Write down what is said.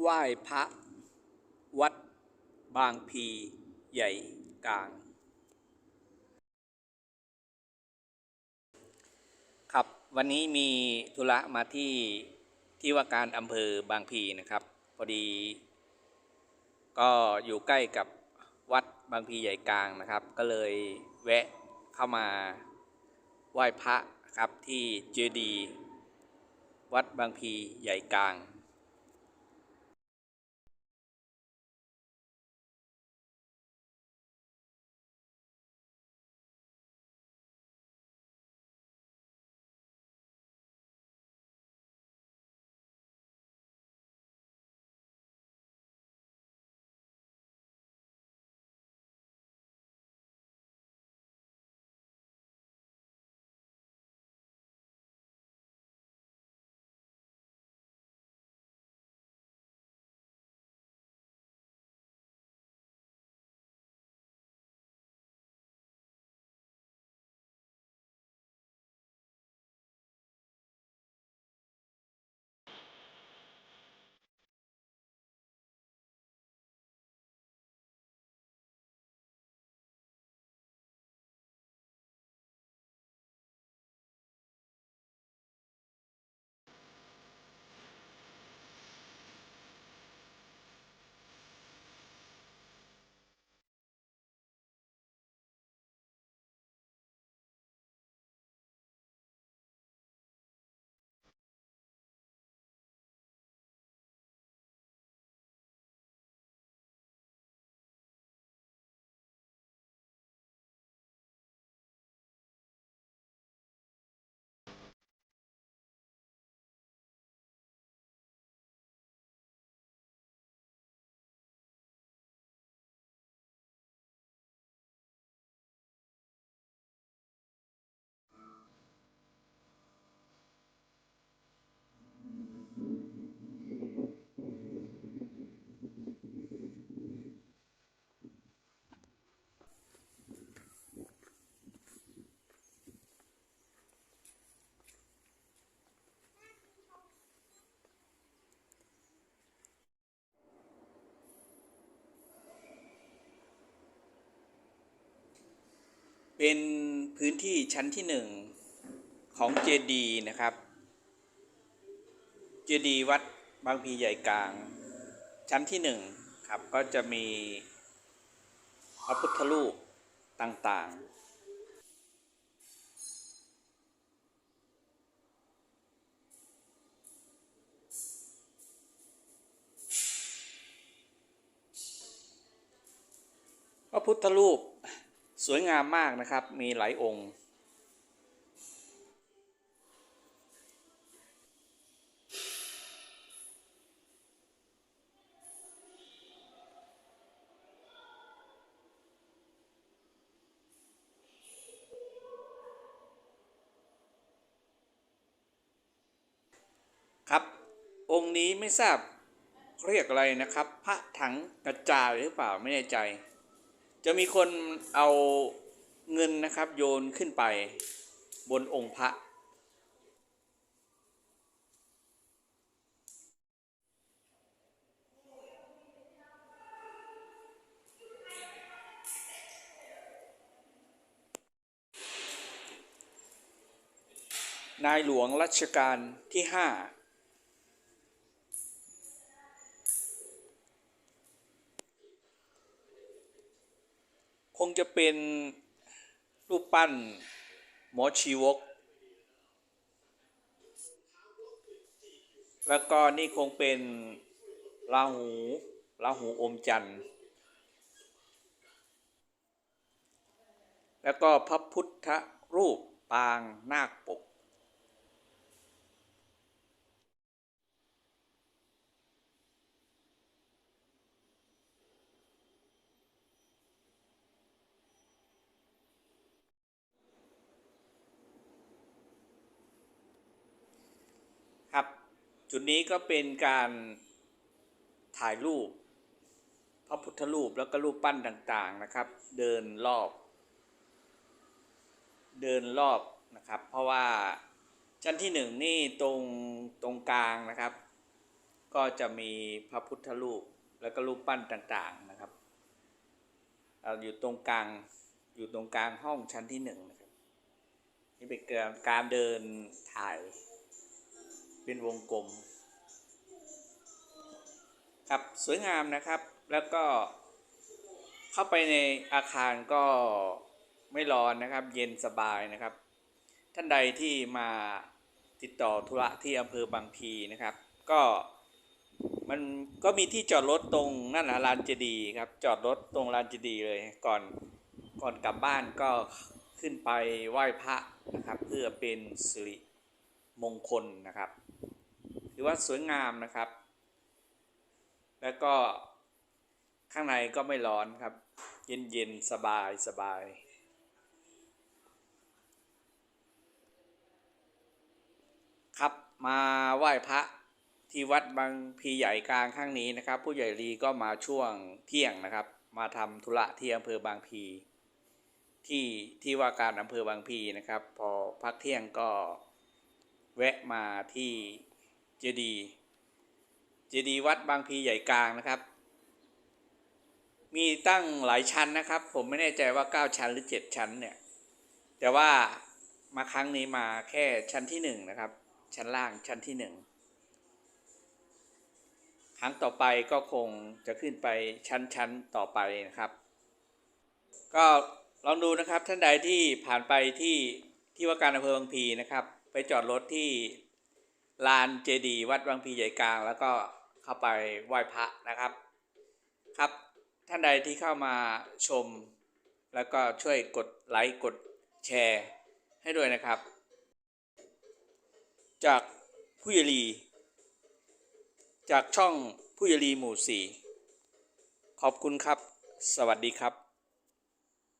ไหว้พระ วัดบางพีใหญ่กลาง ครับวันนี้มีธุระมาที่ที่ว่าการอำเภอบางพีนะครับ พอดี ก็อยู่ใกล้กับวัดบางพีใหญ่กลางนะครับ ก็เลยแวะเข้ามาไหว้พระครับที่เจดี วัดบางพีใหญ่กลาง เป็นพื้นที่ชั้นที่หนึ่งของเจดีนะครับ เจดีวัดบางพีใหญ่กลาง ชั้นที่หนึ่งครับก็จะมีพระพุทธรูปต่างๆพระพุทธรูป สวยงามมากนะครับ มีหลายองค์ ครับ องค์นี้ไม่ทราบเรียกอะไรนะครับ พระถังกระจายหรือเปล่าไม่แน่ใจ จะมีคนเอาเงินนะครับโยนขึ้นไปบนองค์พระ นายหลวงรัชกาลที่ห้า คงจะเป็นรูปปั้นหมอชีวก แล้วก็นี่คงเป็นราหูราหูอมจันทร์ แล้วก็พระพุทธรูปปางนาคปก ครับ จุดนี้ก็เป็นการถ่ายรูป พระพุทธรูปแล้วก็รูปปั้นต่างๆนะครับ เดินรอบ เดินรอบนะครับ เพราะว่าชั้นที่หนึ่งนี่ตรงตรงกลางนะครับ ก็จะมีพระพุทธรูปแล้วก็รูปปั้นต่างๆนะครับเอาอยู่ตรงกลางอยู่ตรงกลางห้องชั้นที่หนึ่งนะครับนี่เป็นการเดินถ่าย เป็นวงกลม ครับสวยงามนะครับแล้วก็เข้าไปในอาคารก็ไม่ร้อนนะครับ เย็นสบายนะครับ ท่านใดที่มาติดต่อธุระที่อำเภอบางพีนะครับ ก็มันก็มีที่จอดรถตรงนั่นนะลานเจดีย์ครับ จอดรถตรงลานเจดีย์เลยก่อนก่อนกลับบ้านก็ขึ้นไปไหว้พระนะครับ เพื่อเป็นสิริมงคลนะครับือว่าสวยงามนะครับ แล้วก็ข้างในก็ไม่ร้อนครับ เย็นเย็นๆสบายสบายครับมาไหว้พระที่วัดบางพีใหญ่กลางข้างนี้นะครับ ผู้ใหญ่ลีก็มาช่วงเที่ยงนะครับ มาทำธุระที่อำเภอบางพี ที่ที่ว่าการอำเภอบางพีนะครับ พอพักเที่ยงก็แวะมาที่ เจดีย์เจดีย์วัดบางพีใหญ่กลางนะครับ มีตั้งหลายชั้นนะครับ ผมไม่แน่ใจว่า 9 ชั้นหรือ 7 ชั้นเนี่ย แต่ว่ามาครั้งนี้มาแค่ชั้นที่หนึ่งนะครับ ชั้นล่างชั้นที่หนึ่งครั้งต่อไปก็คงจะขึ้นไปชั้นชั้นต่อไปนะครับ ก็ลองดูนะครับท่านใดที่ผ่านไปที่ที่ว่าการอำเภอบางพีนะครับ ไปจอดรถที่ ลานเจดีย์วัดบางพีใหญ่กลาง แล้วก็เข้าไปไหว้พระนะครับ ครับท่านใดที่เข้ามาชม แล้วก็ช่วยกดไลค์กดแชร์ให้ด้วยนะครับ จากผู้ใหญ่ลีจากช่องผู้ใหญ่ลีหมู่สี่ขอบคุณครับ สวัสดีครับ